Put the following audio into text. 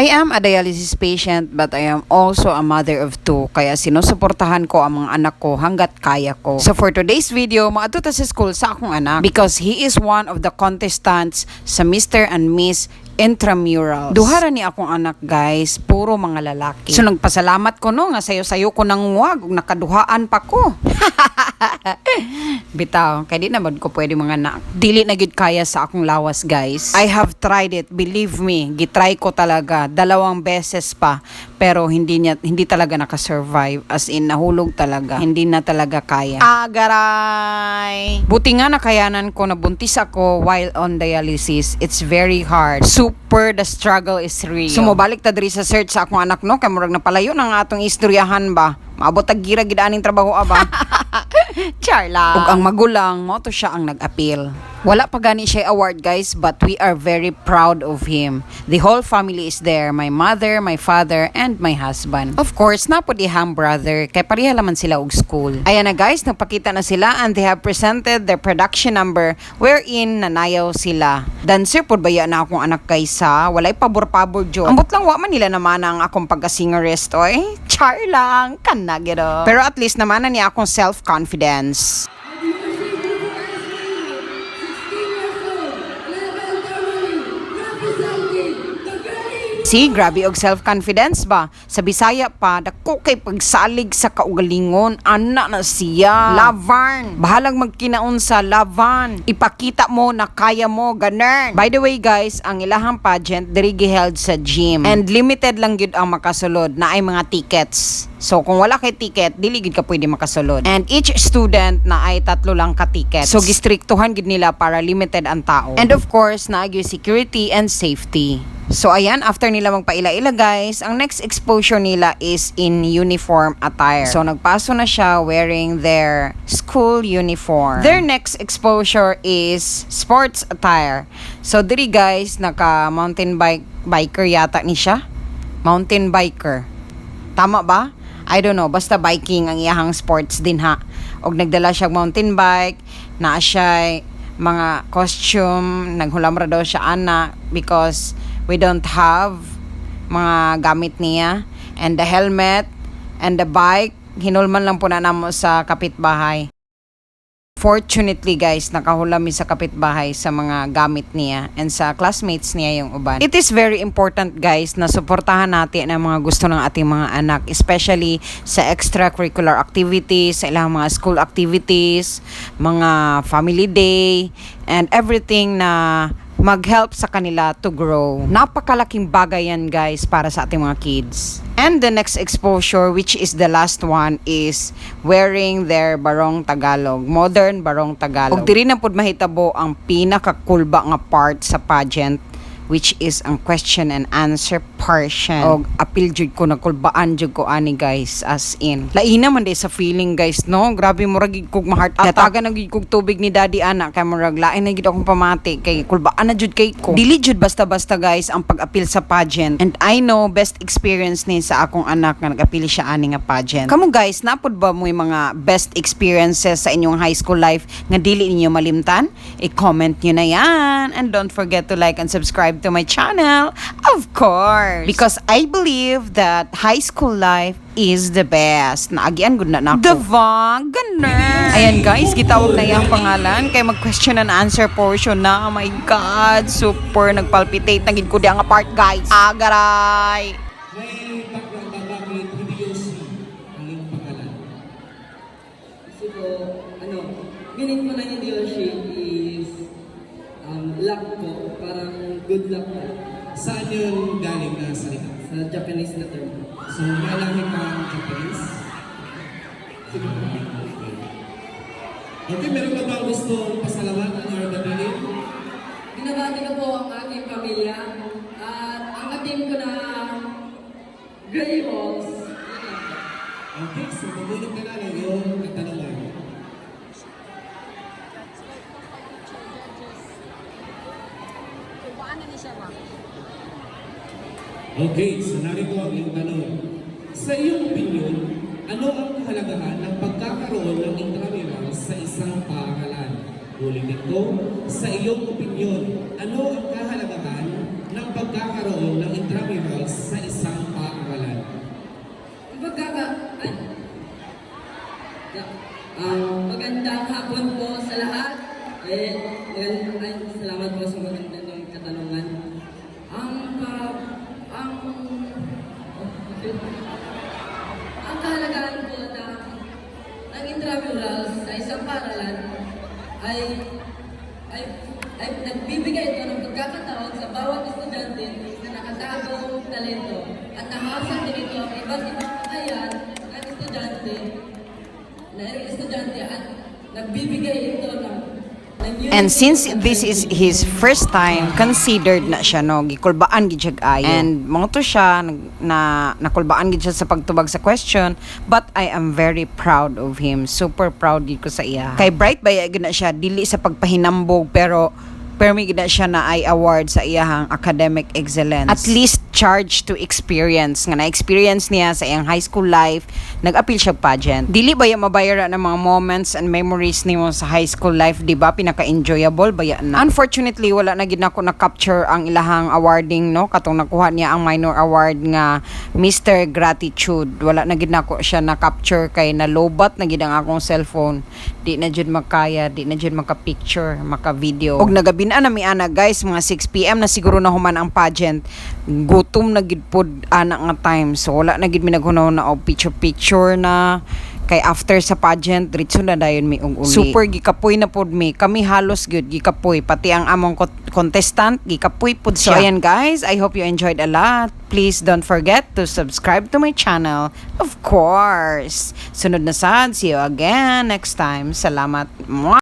I am a dialysis patient but I am also a mother of two kaya sinusuportahan ko ang mga anak ko hanggat kaya ko. So for today's video, maadto ta sa school sa akong anak because he is one of the contestants sa Mr. and Miss Intramurals. Duhara ni akong anak guys, puro mga lalaki. So nagpasalamat ko no nga sayo-sayo ko nang wag nakaduhaan pa ko. Bitaw, kay di naman ko pwede mga anak. Dili na gid kaya sa akong lawas, guys. I have tried it, believe me. Gitry ko talaga dalawang beses pa, pero hindi niya hindi talaga naka-survive as in nahulog talaga. Hindi na talaga kaya. Agaray. Buti nga nakayanan ko na buntis ako while on dialysis. It's very hard. Super the struggle is real. Sumubalik ta diri sa search sa akong anak no kay murag napalayo na nga atong istoryahan ba. Maabot tag gira gid aning trabaho aba. Charla. Ug ang magulang mo to siya ang nag-appeal. Wala pa gani siya award guys but we are very proud of him. The whole family is there. My mother, my father, and my husband. Of course, napod ihang brother kay pareha laman sila og school. Ayan na guys, nagpakita na sila and they have presented their production number wherein nanayaw sila. Dancer pod baya na akong anak kaysa, walay pabor-pabor jo. Ambot lang wa man nila naman ang akong pagka-singerist oy. Char lang, kanagero. Pero at least naman na niya akong self-confidence. Peace. Si, grabe og self-confidence ba? Sa Bisaya pa, dako kay pagsalig sa kaugalingon, ana na siya. Lavarn. Bahalang magkinaon sa Lavan. Ipakita mo na kaya mo, ganern. By the way guys, ang ilahang pageant diri held sa gym. And limited lang gyud ang makasulod na ay mga tickets. So kung wala kay ticket, dili gid ka pwede makasulod. And each student na ay tatlo lang ka tickets. So gistriktuhan gid nila para limited ang tao. And of course, naagyo security and safety. So ayan, after nila magpaila-ila guys, ang next exposure nila is in uniform attire. So nagpaso na siya wearing their school uniform. Their next exposure is sports attire. So diri guys, naka mountain bike biker yata ni siya. Mountain biker. Tama ba? I don't know, basta biking ang iyahang sports din ha. Og nagdala siya mountain bike, naa siya mga costume, naghulam ra daw siya ana because we don't have mga gamit niya and the helmet and the bike hinulman lang po na namo sa kapitbahay. Fortunately guys, nakahula mi sa kapitbahay sa mga gamit niya and sa classmates niya yung uban. It is very important guys na suportahan natin ang mga gusto ng ating mga anak, especially sa extracurricular activities, sa ilang mga school activities, mga family day, and everything na mag-help sa kanila to grow. Napakalaking bagay yan guys para sa ating mga kids. And the next exposure, which is the last one, is wearing their barong Tagalog, modern barong Tagalog. Og diri na pud mahitabo ang pinakakulba nga part sa pageant which is ang question and answer portion. Og apil jud ko nakulbaan jud ko ani guys as in. Laina man day sa feeling guys no. Grabe mo ragig kog ma-heart attack. Nataga na gid kog tubig ni daddy ana kay mo rag lain na gid akong pamati kay kulbaan na jud kay ko. Dili jud basta-basta guys ang pag-apil sa pageant. And I know best experience ni sa akong anak nga nag-apil siya ani nga pageant. Kamu guys, napod ba mo yung mga best experiences sa inyong high school life nga dili ninyo malimtan? I-comment nyo na yan. And don't forget to like and subscribe to my channel. Of course. Because I believe that high school life is the best. Naagian good na na ako. Diba? Ganun. Ayan guys, gitawag na yung pangalan. Kaya mag-question and answer portion na. Oh my God. Super nagpalpitate. Naging ko di ang apart guys. Agaray. Po, ano, meaning po ng Yoshi is um, luck po, parang good luck po. Saan yung galing na salita? Sa Japanese na term po. So, malaki ka ang Japanese? Okay, meron ka ba gusto pasalamatan or batiin? Binabati ko po ang aking pamilya at ang team ko na Grey Wolves. Okay, so bumulog ka na ng iyong katanungan. Okay, so narito ang iyong tanong. Sa iyong opinion, ano ang kahalagahan ng pagkakaroon ng intramural sa isang paaralan? Ulitin ko, sa iyong opinion, ano ang kahalagahan ng pagkakaroon ng intramural sa isang paaralan? Pagkaka... Ay. Yeah. Um, ay, ay, ay nagbibigay ito ng pagkakataon sa bawat estudyante na nakatagong talento at nahasang din ito ang iba't ibang kakayahan ng estudyante na estudyante at nagbibigay ito ng, And since this is his first time, considered na siya no, gikulbaan gid siya ayo. And mo to siya na nakulbaan gid siya sa pagtubag sa question, but I am very proud of him. Super proud gid ko sa iya. Kay bright ba gid na siya dili sa pagpahinambog pero permi gid na siya na ay award sa iyahang academic excellence. At least charged to experience nga na-experience niya sa iyang high school life, nag-appeal siya pageant. Dili ba ya mabayara ng mga moments and memories nimo sa high school life, di ba? Pinaka-enjoyable ba yan na? Unfortunately, wala na gid nako na-capture ang ilahang awarding, no? Katong nakuha niya ang minor award nga Mr. Gratitude. Wala na gid nako siya na-capture kay nalobat na gid ang akong cellphone. Di na jud makaya, di na jud maka-picture, maka-video. Og nagabinaan na mi ana guys, mga 6 PM na siguro na human ang pageant. Gutom na gid pod ana nga time. So wala na gid mi naghunaw na og picture-picture na kay after sa pageant diretso na dayon mi og uli. Super gikapoy na pod mi. Kami halos gyud gikapoy pati ang among contestant gikapoy pod siya. So ayan guys, I hope you enjoyed a lot. Please don't forget to subscribe to my channel. Of course. Sunod na sad. See you again next time. Salamat. Mwah!